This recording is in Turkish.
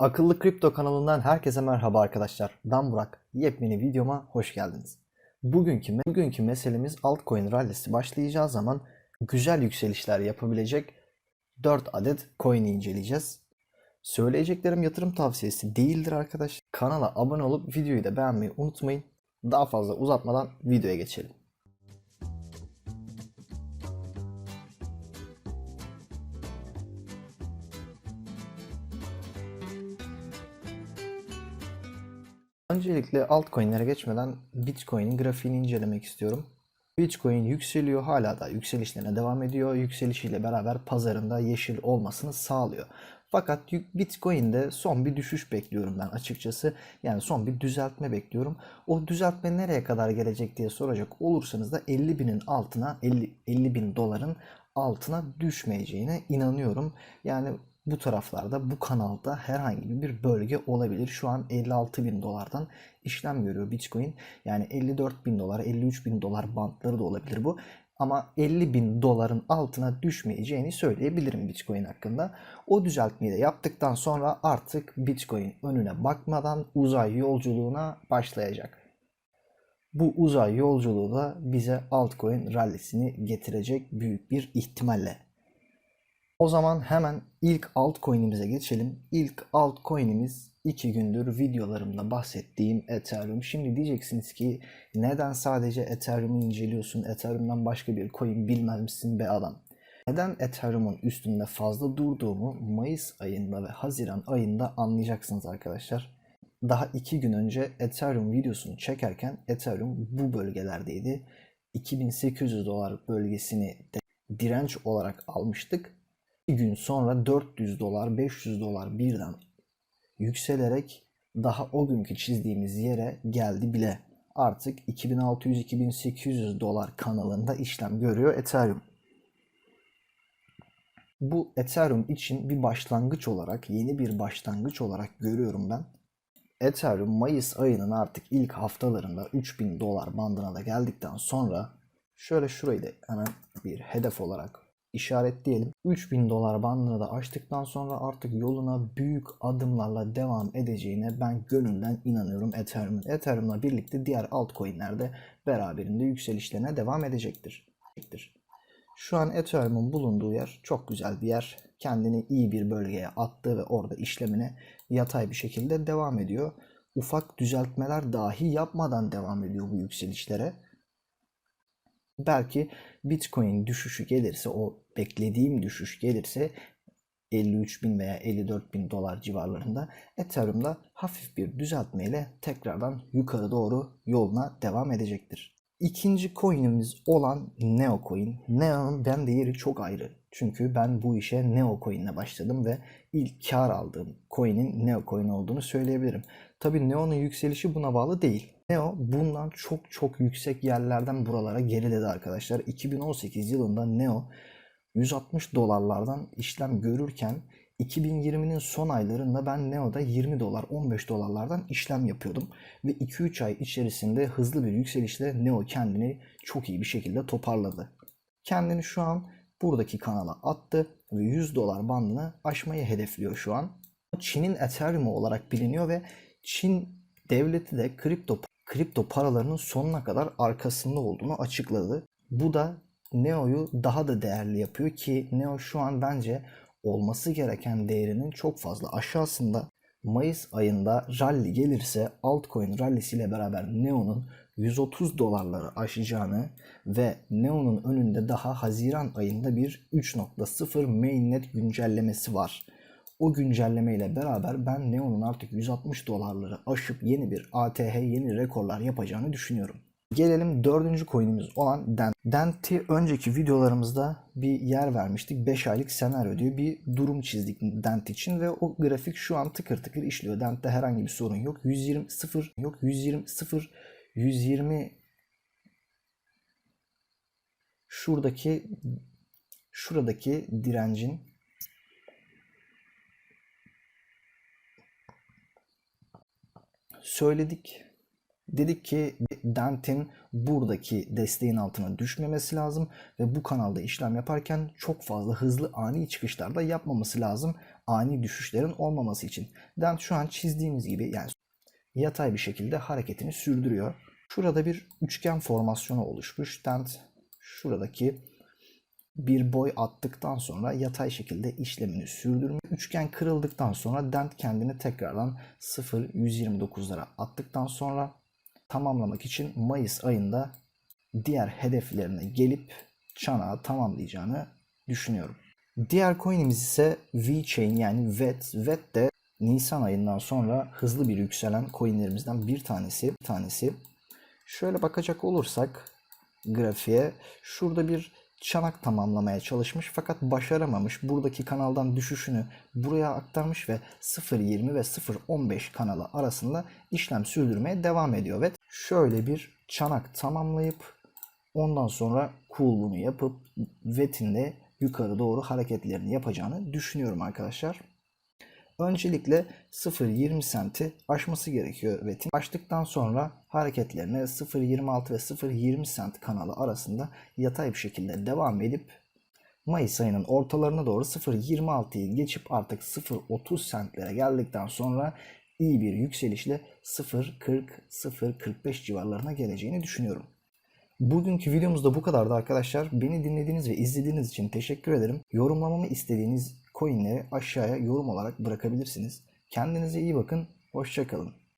Akıllı Kripto kanalından herkese merhaba arkadaşlar. Ben Burak. Yepyeni videoma hoş geldiniz. Bugünkü, bugünkü meselemiz altcoin rallisi başlayacağı zaman güzel yükselişler yapabilecek 4 adet coin'i inceleyeceğiz. Söyleyeceklerim yatırım tavsiyesi değildir arkadaşlar. Kanala abone olup videoyu da beğenmeyi unutmayın. Daha fazla uzatmadan videoya geçelim. Öncelikle altcoin'lere geçmeden Bitcoin'in grafiğini incelemek istiyorum. Bitcoin yükseliyor, hala da yükselişlerine devam ediyor. Yükselişiyle beraber pazarında yeşil olmasını sağlıyor. Fakat Bitcoin'de son bir düşüş bekliyorum ben açıkçası. Yani son bir düzeltme bekliyorum. O düzeltme nereye kadar gelecek diye soracak olursanız da 50 binin altına 50, 50 bin doların altına düşmeyeceğine inanıyorum. Yani bu taraflarda bu kanalda herhangi bir bölge olabilir. Şu an 56 bin dolardan işlem görüyor Bitcoin. Yani 54 bin dolar, 53 bin dolar bantları da olabilir bu. Ama 50 bin doların altına düşmeyeceğini söyleyebilirim Bitcoin hakkında. O düzeltmeyi de yaptıktan sonra artık Bitcoin önüne bakmadan uzay yolculuğuna başlayacak. Bu uzay yolculuğu da bize altcoin rallisini getirecek büyük bir ihtimalle. O zaman hemen ilk altcoin'imize geçelim. İlk altcoin'imiz 2 gündür videolarımda bahsettiğim Ethereum. Şimdi diyeceksiniz ki neden sadece Ethereum'u inceliyorsun? Ethereum'dan başka bir coin bilmez misin be adam? Neden Ethereum'un üstünde fazla durduğumu Mayıs ayında ve Haziran ayında anlayacaksınız arkadaşlar. Daha 2 gün önce Ethereum videosunu çekerken Ethereum bu bölgelerdeydi. 2800 dolar bölgesini direnç olarak almıştık. Bir gün sonra 400 dolar, 500 dolar birden yükselerek daha o günkü çizdiğimiz yere geldi bile. Artık 2600-2800 dolar kanalında işlem görüyor Ethereum. Bu Ethereum için bir başlangıç olarak, yeni bir başlangıç olarak görüyorum ben. Ethereum Mayıs ayının artık ilk haftalarında 3000 dolar bandına da geldikten sonra şöyle şurayı da hemen bir hedef olarak işaretleyelim. 3000 dolar bandını da aştıktan sonra artık yoluna büyük adımlarla devam edeceğine ben gönülden inanıyorum Ethereum'un. Ethereum'la birlikte diğer altcoin'ler de beraberinde yükselişlerine devam edecektir. Şu an Ethereum'un bulunduğu yer çok güzel bir yer. Kendini iyi bir bölgeye attı ve orada işlemine yatay bir şekilde devam ediyor. Ufak düzeltmeler dahi yapmadan devam ediyor bu yükselişlere belki Bitcoin düşüşü gelirse o beklediğim düşüş gelirse 53 bin veya 54 bin dolar civarlarında Ethereum'da hafif bir düzeltmeyle tekrardan yukarı doğru yoluna devam edecektir. İkinci coin'imiz olan Neo Coin. Neo'nun bende yeri çok ayrı. Çünkü ben bu işe Neo Coin başladım ve ilk kar aldığım coin'in Neo Coin olduğunu söyleyebilirim. Tabi Neo'nun yükselişi buna bağlı değil. Neo bundan çok çok yüksek yerlerden buralara geriledi arkadaşlar. 2018 yılında Neo 160 dolarlardan işlem görürken 2020'nin son aylarında ben Neo'da 20 dolar 15 dolarlardan işlem yapıyordum. Ve 2-3 ay içerisinde hızlı bir yükselişle Neo kendini çok iyi bir şekilde toparladı. Kendini şu an buradaki kanala attı ve 100 dolar bandını aşmayı hedefliyor şu an. Çin'in Ethereum'u olarak biliniyor ve Çin devleti de kripto kripto paralarının sonuna kadar arkasında olduğunu açıkladı. Bu da Neo'yu daha da değerli yapıyor ki Neo şu an bence olması gereken değerinin çok fazla aşağısında. Mayıs ayında rally gelirse altcoin rallisiyle beraber Neo'nun 130 dolarları aşacağını ve Neo'nun önünde daha Haziran ayında bir 3.0 mainnet güncellemesi var. O güncelleme ile beraber ben Neon'un artık 160 dolarları aşıp yeni bir ATH yeni rekorlar yapacağını düşünüyorum. Gelelim dördüncü coin'imiz olan Dent. Dent'i önceki videolarımızda bir yer vermiştik. 5 aylık senaryo diye bir durum çizdik Dent için ve o grafik şu an tıkır tıkır işliyor. Dent'te herhangi bir sorun yok. 120 0 yok. 120 0 120 şuradaki şuradaki direncin söyledik. Dedik ki Dent'in buradaki desteğin altına düşmemesi lazım ve bu kanalda işlem yaparken çok fazla hızlı ani çıkışlarda yapmaması lazım. Ani düşüşlerin olmaması için. Dent şu an çizdiğimiz gibi yani yatay bir şekilde hareketini sürdürüyor. Şurada bir üçgen formasyonu oluşmuş. Dent şuradaki bir boy attıktan sonra yatay şekilde işlemini sürdürmüş. Üçgen kırıldıktan sonra Dent kendini tekrardan 0.129'lara attıktan sonra tamamlamak için Mayıs ayında diğer hedeflerine gelip çanağı tamamlayacağını düşünüyorum. Diğer coin'imiz ise VeChain yani VET. VET de Nisan ayından sonra hızlı bir yükselen coinlerimizden bir tanesi. Bir tanesi. Şöyle bakacak olursak grafiğe şurada bir çanak tamamlamaya çalışmış fakat başaramamış. Buradaki kanaldan düşüşünü buraya aktarmış ve 0.20 ve 0.15 kanalı arasında işlem sürdürmeye devam ediyor ve şöyle bir çanak tamamlayıp ondan sonra cool'unu yapıp VET'in de yukarı doğru hareketlerini yapacağını düşünüyorum arkadaşlar. Öncelikle 0.20 senti aşması gerekiyor VET'in. Aştıktan sonra hareketlerine 0.26 ve 0.20 sent kanalı arasında yatay bir şekilde devam edip Mayıs ayının ortalarına doğru 0.26'yı geçip artık 0.30 sentlere geldikten sonra iyi bir yükselişle 0.40-0.45 civarlarına geleceğini düşünüyorum. Bugünkü videomuz da bu kadardı arkadaşlar. Beni dinlediğiniz ve izlediğiniz için teşekkür ederim. Yorumlamamı istediğiniz coinleri aşağıya yorum olarak bırakabilirsiniz. Kendinize iyi bakın. Hoşçakalın.